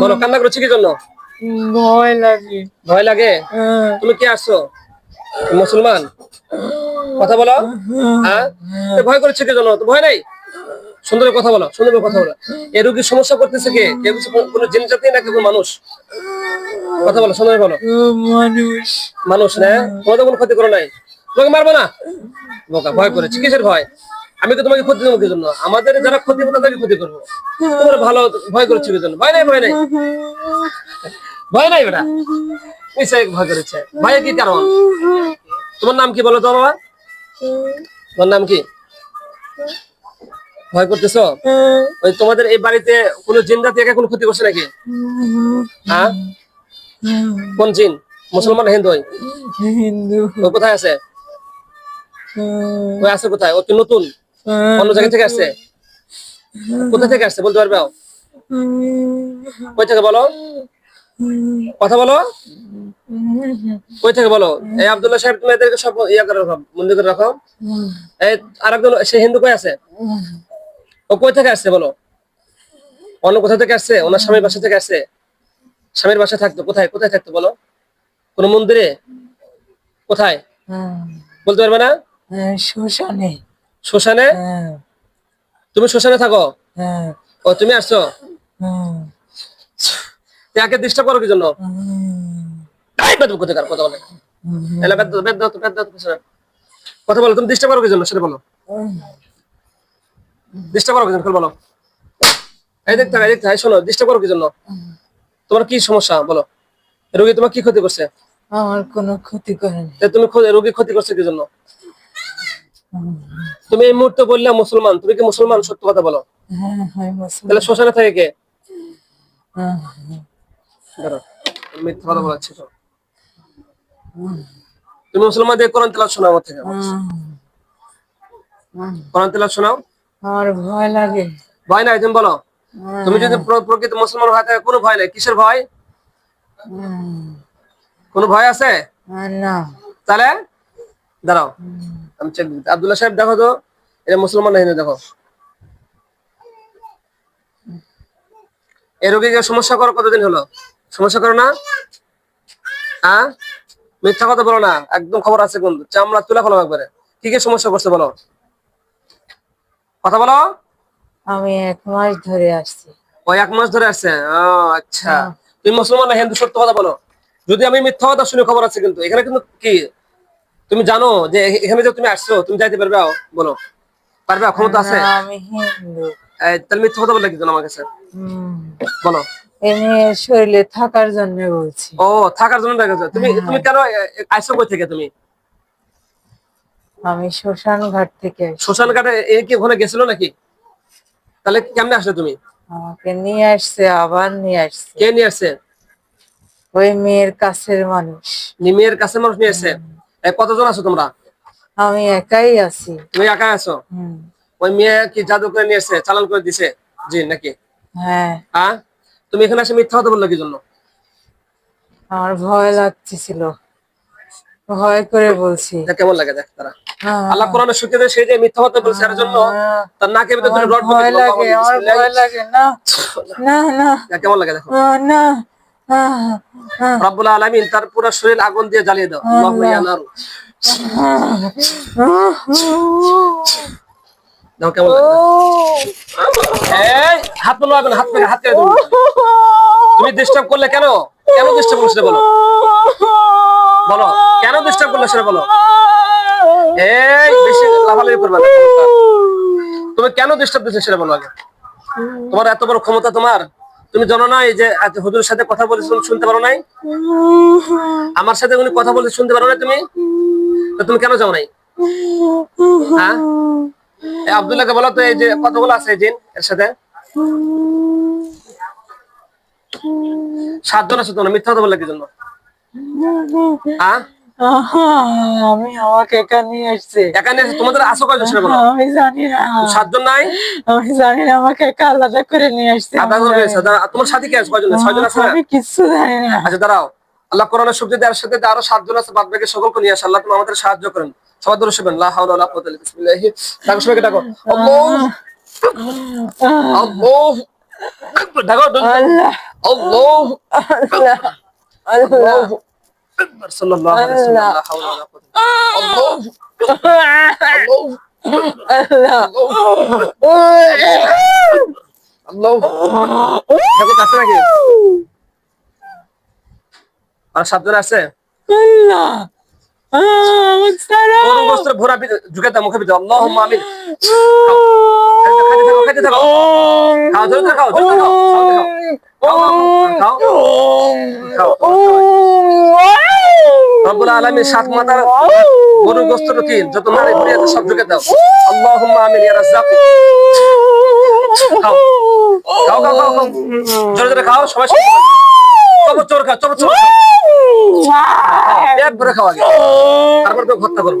বলো কান্না করছ কি জন্য? ভয় লাগে। ভয় লাগে? হ্যাঁ। তুমি কি আসছো? মুসলমান? কথা বলো। হ্যাঁ। ভয় করছে কি জন্য? ভয় নাই? সুন্দর কথা বলো সুন্দর কথা বলো। এই রোগীর সমস্যা করতেছে কে? কেউ কোনো জিন জাতি না কেউ মানুষ? কথা বলো সুন্দর বলো। মানুষ। মানুষ না তোমাদের কোনো ক্ষতি করো নাই। তোমাকে মারবো না? বোকা ভয় করেছে। কিসের ভয়? আমি তো তোমাকে ক্ষতি দেবো কি জন্য? আমাদের যারা ক্ষতি করব তাদেরকে ক্ষতি করব। তোমার ভালো ভয় করেছে কি জন্য? ভয় নাই ভয় নাই। ভয় নাই বেটা। নিশ্চয় ভয় করেছে। ভয় কি কারণ? তোমার নাম কি বলো তো বাবা? তোমার নাম কি? ভয় করতেছো? ওই তোমাদের এই বাড়িতে কোনো জিন জাতি কোনো ক্ষতি করছে নাকি? হ্যাঁ? কোন জিন? মুসলমান, হিন্দু? হিন্দু কোথায় আছে? আছে কোথায়? ও কি নতুন? অন্য জায়গা থেকে আসছে? কোথা থেকে আসছে? বলতে পারবে? কই থেকে বলো? কথা বলো। কই থেকে বলো? এই আব্দুল্লাহ সাহেব তুমি এদেরকে সব ইয়া করে রাখো মন্দির করে রাখো। এই আরেকজন সে হিন্দু কই আছে? ও কই থেকে আসছে বলো? অন্য কোথা থেকে আসছে? ওনার স্বামীর বাসা থেকে আসছে? স্বামীর বাসা থাকতো কোথায়? কোথায় থাকতো বলো? কোন মন্দিরে? কোথায়? বলতে পারবে না? শ্মশানে। শ্মশানে? হ্যাঁ। তুমি শ্মশানে থাকো? হ্যাঁ। ও তুমি আসছো? হ্যাঁ। একে ডিস্টার্ব করো কি জন্য? কথা বলে। কথা তুমি ডিস্টার্ব করো কি জন্য? সেটা বলো। ডিস্টার্ব করো কি জন্য? বলো। এই দেখতে এই দেখতে শোনো ডিস্টার্ব করো কি জন্য? তোমার কি সমস্যা? বলো। রোগী তোমার কি ক্ষতি করছে? আমার কোনো ক্ষতি করেনি। তুমি রোগী ক্ষতি করছে কি জন্য? তুমি এই মুহূর্তে বললে মুসলমান তুমি কি মুসলমান? সত্য কথা বলো। হ্যাঁ তাহলে শ্মশানে থাকে কে? মিথ্যা কথা বলাচ্ছি তো। তুমি মুসলমানদের কোরআন তেলাওয়াত শোনাও আমার থেকে। কোরআন তেলাওয়াত শোনাও। আমার ভয় লাগে। ভয় নাই তুমি বলো। তুমি যদি প্রকৃত মুসলমান হয়ে থাকে কোনো ভয় নাই। কিসের ভয়? কোনো ভয় আছে? না। তাহলে দাঁড়াও। আমি চেক দিচ্ছি। আব্দুল্লাহ সাহেব দেখো তো। এটা মুসলমান না হিন্দু দেখো। এই রোগীকে সমস্যা করো কতদিন হলো? সমস্যা করো না। হ্যাঁ মিথ্যা কথা বলো না। একদম খবর আছে কোন চামড়া তুলে ফেলো একবারে। কি কি সমস্যা করছে বলো? কথা বলো। আমি এক মাস ধরে আসছি। ওই এক মাস ধরে আসছে? আচ্ছা। তুমি মুসলমান না হিন্দু সত্য কথা বলো। যদি আমি মিথ্যা কথা শুনে খবর আছে কিন্তু। এখানে কিন্তু কি? তুমি জানো যে এখানে যে তুমি আসছো তুমি যাইতে পারবে বলো। পারবে ক্ষমতা আছে? আমি হিন্দু। তাহলে মিথ্যা কথা বলে কি আমার কাছে? বলো। এমনি শরীরে থাকার জন্য বলছি। ও থাকার জন্য দেখেছ তুমি তুমি কেন এ- এ- কই থেকে তুমি? আমি শ্মশান ঘাট থেকে। শ্মশান ঘাটে এ কি ওখানে গেছিল নাকি? তাহলে কেমনে আসলে তুমি? আমাকে নিয়ে আসছে আবার নিয়ে আসছে। কে নিয়ে আসছে? ওই মেয়ের কাছের মানুষ। নিমের কাছে মানুষ নিয়ে আসছে? কতজন আছো তোমরা? আমি একাই আছি। তুমি একা আছো? ওই মেয়ে কি জাদু করে নিয়ে এসছে চালান করে দিছে? জি নাকি? হ্যাঁ। হ্যাঁ? তুমি এখানে এসে মিথ্যা কথা বলল কি জন্য? আমার ভয় লাগতেছিল। ভয় করে বলছি। কেমন লাগে দেখ তারা। হ্যাঁ, আল্লাহ কোরআনের শুকিয়ে সেই যে মিথ্যা কথা বলছে এর জন্য হ্যাঁ, তার নাকের ভিতরে রড ভয় লাগে আমার ভয় লাগে না। না না। কেমন লাগে দেখো। না। রব্বুল আলামিন তার পুরো শরীর আগুন দিয়ে জ্বালিয়ে দাও। কেমন হাত আগুন হাত হাত কেটে তুমি ডিস্টার্ব করলে কেন? কেন ডিস্টার্ব করলে সেটা বলো। বলো কেন ডিস্টার্ব করলে সেটা বলো। এই বেশি লাফালাফি করবে না তুমি কেন ডিস্টার্ব দিচ্ছ সেটা বলো আগে। তোমার এত বড় ক্ষমতা তোমার? তুমি জানো না এই যে হুজুরের সাথে কথা বলে শুন- শুনতে পারো নাই? আমার সাথে উনি কথা বলে শুনতে পারো না তুমি? তুমি কেন যাও নাই? হ্যাঁ? আব্দুল্লাহকে বলো তো এই যে কতগুলো আছে জিন এর সাথে? সাতজন আছে তো না, মিথ্যা কথা বললে কি জন্য? হ্যাঁ? আমি আমাকে একা নিয়ে আসছে। এখানে তোমাদের আসো কয়জন সেটা বলো। আমি জানি না। সাতজন নাই? আমি জানি না আমাকে একা আলাদা করে নিয়ে করে জানি গেছে। দাঁড়া, তোমার সাথে কি আছে? কয়জন ছয়জন আছে না। না? আমি কিচ্ছু জানি না। আচ্ছা দাঁড়াও। আল্লাহ কোরআনের শক্তি দেওয়ার সাথে আরও সাতজন আছে বাদ বাকি সকলকে নিয়ে আসে। আল্লাহ তুমি আমাদের সাহায্য করেন। সবাই দূরে শুবেন লা হাওলা ওয়ালা কুওয়াতা ইল্লা বিল্লাহ ডাকো সবাইকে ডাকো। আল্লাহ। আল্লাহ। দেখো আল্লাহ আল্লাহ। আল্লাহ। আল্লাহ। আল্লাহু। আকবার সাল্লাল্লাহু আলাইহি আল্লাহ আল্লাহ। আল্লাহ। সাবধানে আছে আল্লাহ। গোস্তের ঢুকে মুখে ভিতরে আল্লাহুম্মা আমিন খাইতে থাকো খাইতে থাকো খাও জোরে জোরে রব্বুল আলামিন সাত মাথার গরু গোস্ত কি যত নারী ঘুরিয়ে আছে সব ঢুকে দাও। আল্লাহুম্মা আমিন ইয়া রাজ্জাক। খাও। খাও খাও খাও খাও। জোরে জোরে খাও সবাই চবর চোর খাও চবর চোর এক ভরে খাও আগে। তারপর তো হত্যা করব।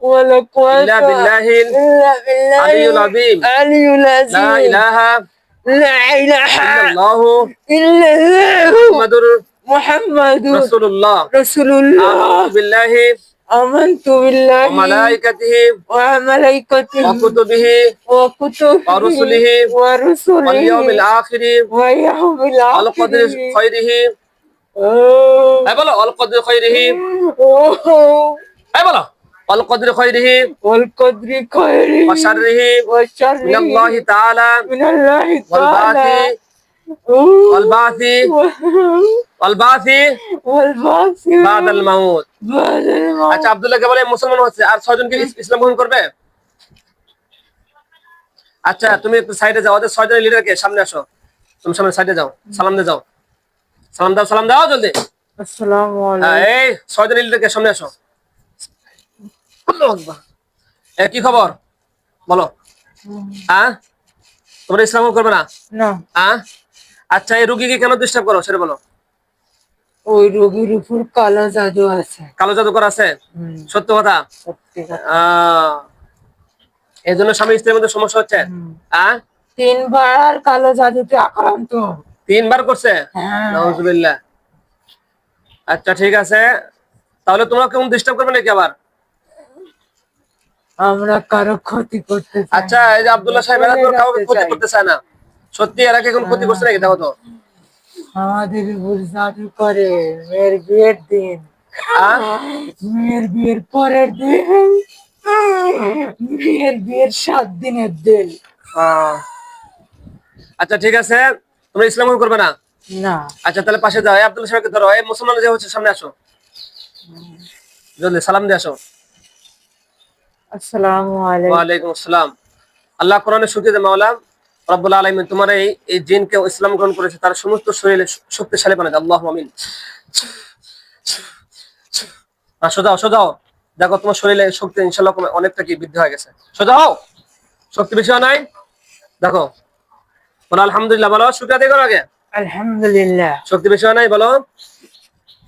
ولا قوة إلا بالله العلي العظيم العلي العظيم لا إله لا إله إلا الله إلا الله محمد محمد رسول الله رسول الله آمنت بالله آمنت بالله وملائكته وملائكته وكتبه وكتبه ورسله ورسله واليوم الآخر واليوم الآخر القدر خيره أي بلا القدر خيره أي بلا والقدر خيره والقدر خيره وشره وشره من الله تعالى من الله والبعث تعالى أوه. والبعث والبعث والبعث بعد الموت بعد الموت আচ্ছা আব্দুল্লাহ বলে মুসলমান হচ্ছে আর ছয়জনকে ইস- ইসলাম গ্রহণ করবে আচ্ছা তুমি একটু সাইডে যাও ওদের ছয়জনের লিডারকে সামনে আসো তুমি সামনে সাইডে যাও সালাম দিয়ে যাও সালাম দাও সালাম দাও জলদি السلام হ্যাঁ, عليكم এই ছয়জনের লিডারকে সামনে আসো আল্লাহু আকবার। এ কি খবর? বলো। হ্যাঁ তোমরা ইসলাম করবে না? হ্যাঁ আচ্ছা এই রুগীকে কেন ডিস্টার্ব করো? সেটা বলো। ওই রোগীর উপর কালো জাদু আছে। কালো জাদুকর আছে? সত্য কথা? এই জন্য স্বামী স্ত্রীর মধ্যে সমস্যা হচ্ছে। হ্যাঁ তিনবার কালো জাদুতে আক্রান্ত। তিনবার করছে? হ্যাঁ। আচ্ছা ঠিক আছে। তাহলে তোমরা কেমন ডিস্টার্ব করবে নাকি আবার? আমরা কারও ক্ষতি করতে আচ্ছা এই যে আব্দুল্লাহ সাহেব এরা তো কাউকে ক্ষতি করতে চায় না। সত্যি এরা কি এখন ক্ষতি করছে নাকি? দেখো তো। আমাদের উপর জাদু করে মেয়ের বিয়ের দিন? মেয়ের বিয়ের পরের দিন। মেয়ের বিয়ের সাত দিনের দিন। আচ্ছা ঠিক আছে। তোমরা ইসলাম করবে না? না। আচ্ছা তাহলে পাশে যাও। এই আব্দুল্লাহ সাহেবকে ধরো। এই মুসলমান যে হচ্ছে সামনে আসো। জলদি সালাম দিয়ে আসো। আসসালামু আলাইকুম। ওয়ালাইকুম আসসালাম। আল্লাহ কোরআনে শুকিয়ে মাওলা রব্বুল আলামিন তোমার এই এই জিনকে ইসলাম গ্রহণ করেছে তার সমস্ত শরীরে শক্তিশালী আল্লাহ আমিন। সোজাও দেখো তোমার শরীরে শক্তি ইনশাল্লাহ কমে- অনেকটা কি বৃদ্ধি হয়ে গেছে। সোজাও। শক্তি বেশি হয় নাই? দেখো। বলো আলহামদুলিল্লাহ বলো শুক্রিয়া দিয়ে করো আগে। আলহামদুলিল্লাহ। শক্তি বেশি হয় নাই বলো।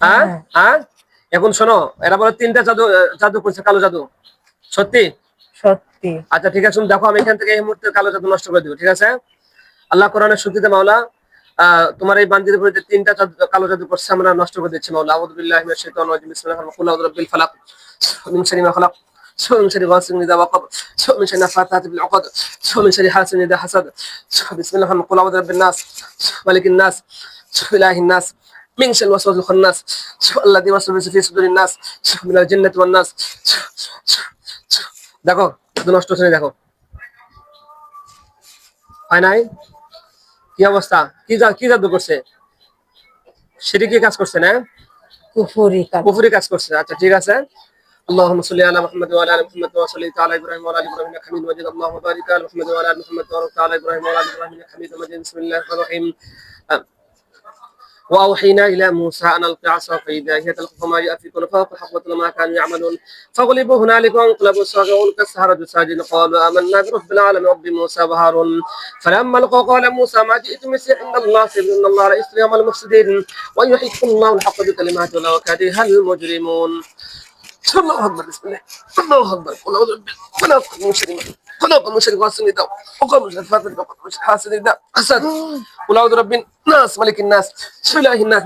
হ্যাঁ? হ্যাঁ। এখন শোনো এরা বলো তিনটা জাদু জাদু করছে কালো জাদু। সত্যি সত্যি আচ্ছা ঠিক আছে তুমি দেখো আমি এখান থেকে এই মুহূর্তে কালো জাদু নষ্ট করে দিব ঠিক আছে আল্লাহ কোরআনের শুক্তিতে মাওলা আহ, তোমার এই বান্দিদের বিরুদ্ধে তিনটা জাদু- কালো জাদু করছে আমরা নষ্ট করে দিচ্ছি মাওলা আউযু বিল্লাহি মিনাশ শাইতানির রাজিম বিসমিল্লাহির রহমানির রহিম কুল আউযু বিরাব্বিল ফালাক মিন শাররি মা খালাক من شر غاسق إذا وقب من شر النفاثات في العقد من شر حاسد إذا حسد بسم الله الرحمن الرحيم قل أعوذ برب الناس ملك الناس إله الناس من شر الوسواس الخناس الذي يوسوس في صدور الناس من الجنة والناس দেখো শুধু নষ্ট হচ্ছে না, দেখো হয় নাই কি অবস্থা কি জা- কি জাদু করছে সেটি কি কাজ করছে না কুফুরি কাজ পুফুরি কাজ করছে আচ্ছা ঠিক আছে اللهم صل على محمد وعلى ال محمد وصليت على ابراهيم وعلى ال ابراهيم انك حميد مجيد اللهم بارك على محمد وعلى ال محمد وبارك على ابراهيم وعلى ال ابراهيم انك حميد مجيد بسم الله الرحمن الرحيم وأوحينا إلى موسى أن ألقي عصا فإذا هي تلقف ما يأفكون فوق حقبة ما كانوا يعملون. فغلبوا هنالك وانقلبوا الصاغر والقى السحرة ساجدين قالوا آمنا برب العالمين رب موسى وهارون. فلما لقوا قال موسى ما جئتم به إن الله سيبين إن الله لا يسري يوم المفسدين. ويحق الله الحق بكلماته ولو كره المجرمون. الله أكبر بسم الله. الله أكبر. قل أعوذ بالله. ولا أقول مشركين ولا أقول مشرك واسني داو وقال مشرك فاتن وقال مشرك حاسد داو أسد قل أعوذ برب الناس ملك الناس بسم الله الناس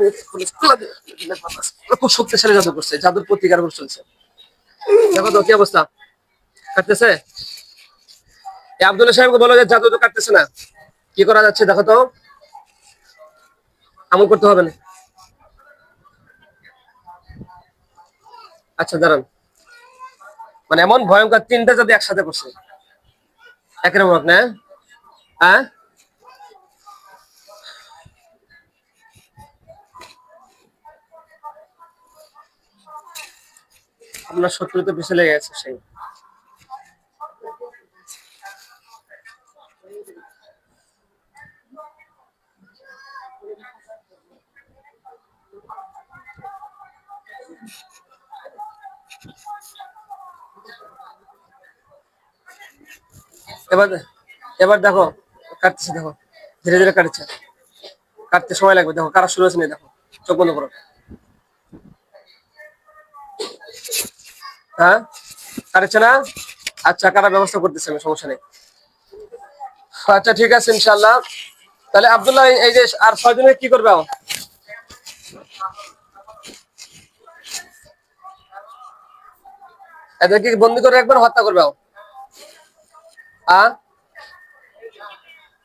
খুব শক্তিশালী জাদু করছে জাদুর প্রতিকার করে চলছে দেখো তো কি অবস্থা কাটতেছে এই আব্দুল্লাহ সাহেবকে বলো যে জাদু তো কাটতেছে না কি করা যাচ্ছে দেখো তো আমল করতে হবে না আচ্ছা দাঁড়ান মানে এমন ভয়ঙ্কর তিনটা জাতি একসাথে করছে একের মত না? হ্যাঁ আপনার শত্রুতে পিছিয়ে লেগে গেছে সেই। এবার এবার দেখো, কাটতেছে দেখো, ধীরে ধীরে কাটছে। কাটতে সময় লাগবে, দেখো কারা শুরু হয়েছে না দেখো, চোখ বন্ধ করো। হ্যাঁ? কাটছে না? আচ্ছা কারা ব্যবস্থা করতেছে আমি, সমস্যা নেই। আচ্ছা ঠিক আছে ইনশাল্লাহ তাহলে আবদুল্লাহ, এই- এই যে, আর ছয় জনের কি করবে এদেরকে বন্দি করে একবার হত্যা করবে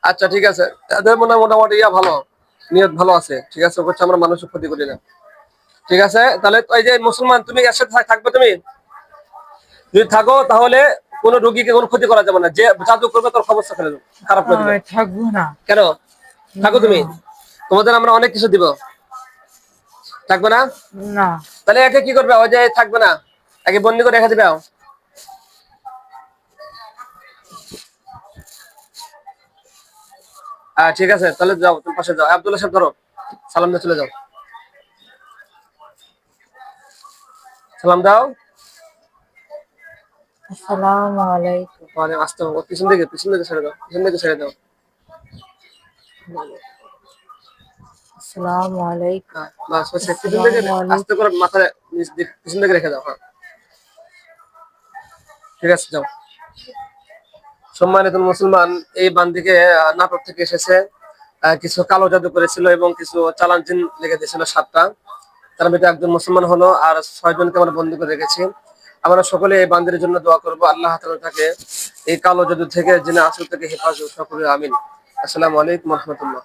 আচ্ছা ঠিক আছে। এদের মনে মোটামুটি ইয়া ভালো নিয়ত ভালো আছে। ঠিক আছে করছে আমরা মানুষের ক্ষতি করি না। ঠিক আছে তাহলে ওই যে মুসলমান তুমি এর সাথে থাকবে তুমি? যদি থাকো তাহলে কোনো রোগীকে কোনো ক্ষতি করা যাবে না। যে জাদু করবে তোর খবর ফেলে খারাপ করে দেবে। থাকব না। কেন? থাকো তুমি? তোমাদের আমরা অনেক কিছু দিব। থাকবে না? না। তাহলে একে কি করবে? ওই যে থাকবে না। একে বন্দি করে রেখে দিবে ঠিক আছে তাহলে যাও তুমি পাশে যাও। আব্দুল্লাহ সাহেব ধরো। সালাম দিয়ে চলে যাও। সালাম দাও। আসসালামু আলাইকুম। মানে আসতে হবে পিছন দিকে পিছন দিকে ছেড়ে দাও পিছন দিকে ছেড়ে দাও। আসসালামু আলাইকুম। বাস বাস পিছন দিকে আস্তে করে মাথা পিছন রেখে দাও হ্যাঁ। ঠিক আছে যাও। সম্মানিত মুসলমান, এই বান্দিকে নাটক থেকে এসেছে কিছু কালো জাদু করেছিল এবং কিছু চালান চিন লেগে দিয়েছিল সাতটা তার মধ্যে একজন মুসলমান হলো আর ছয় জনকে আমরা বন্দি করে রেখেছি। আমরা সকলে এই বান্দির জন্য দোয়া করব। আল্লাহ তাকে এই কালো জাদু থেকে, জিনা আসল থেকে হেফাজত সকলে আমিন। আসসালামু আলাইকুম রহমতুল্লাহ।